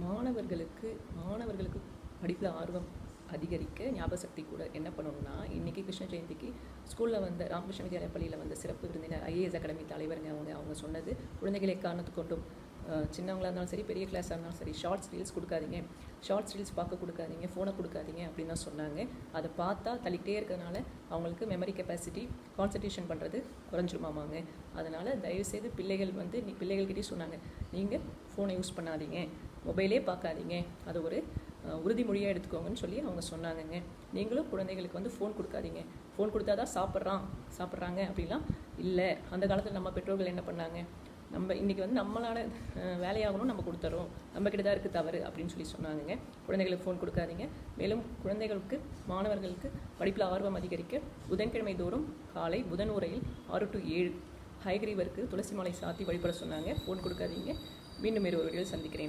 மாணவர்களுக்கு மாணவர்களுக்கு படிப்பில் ஆர்வம் அதிகரிக்க ஞாபக சக்தி கூட என்ன பண்ணணும்னா இன்றைக்கி கிருஷ்ண ஜெயந்திக்கு ஸ்கூலில் வந்து ராமகிருஷ்ண வித்யாலய பள்ளியில் வந்து சிறப்பு விருந்தினர் ஐஏஎஸ் அகாடமி தலைவருங்க அவங்க அவங்க சொன்னது குழந்தைகளை காரணத்து கொண்டும் சின்னவங்களாக சின்னவங்களா இருந்தாலும் சரி பெரிய கிளாஸாக இருந்தாலும் சரி ஷார்ட்ஸ் ரீல்ஸ் கொடுக்காதீங்க. ஷார்ட்ஸ் ரீல்ஸ் பார்க்க கொடுக்காதீங்க ஃபோனை கொடுக்காதீங்க அப்படின்னு தான் சொன்னாங்க. அதை பார்த்தா தள்ளிக்கிட்டே இருக்கிறதுனால அவங்களுக்கு மெமரி கெப்பாசிட்டி கான்சன்ட்ரேஷன் பண்ணுறது குறைஞ்சிருமாமாங்க. அதனால் தயவுசெய்து பிள்ளைகள் வந்து நீ பிள்ளைகள்கிட்டே சொன்னாங்க. நீங்கள் ஃபோனை யூஸ் பண்ணாதீங்க. மொபைலே பார்க்காதீங்க. அது ஒரு உறுதிமொழியாக எடுத்துக்கோங்கன்னு சொல்லி அவங்க சொன்னாங்கங்க. நீங்களும் குழந்தைகளுக்கு வந்து ஃபோன் கொடுக்காதீங்க. ஃபோன் கொடுத்தா தான் சாப்பிட்றான் சாப்பிட்றாங்க அப்படிலாம் இல்லை. அந்த காலத்தில் நம்ம பெற்றோர்கள் என்ன பண்ணாங்க? நம்ம இன்றைக்கி வந்து நம்மளால வேலையாகணும் நம்ம கொடுத்துறோம் நம்ம கிட்ட தான் இருக்குது தவறு அப்படின்னு சொல்லி சொன்னாங்க குழந்தைகளுக்கு ஃபோன் கொடுக்காதீங்க. மேலும் குழந்தைகளுக்கு மாணவர்களுக்கு படிப்பில் ஆர்வம் அதிகரிக்க புதன்கிழமை தோறும் காலை புதன் உரையில் ஆறு டு ஏழு. ஹைகிரீவருக்கு துளசி மாலை சாத்தி வழிபட சொன்னாங்க. ஃபோன் கொடுக்காதீங்க. மீண்டும் வேறு ஒரு வீடியோ சந்திக்கிறேன்.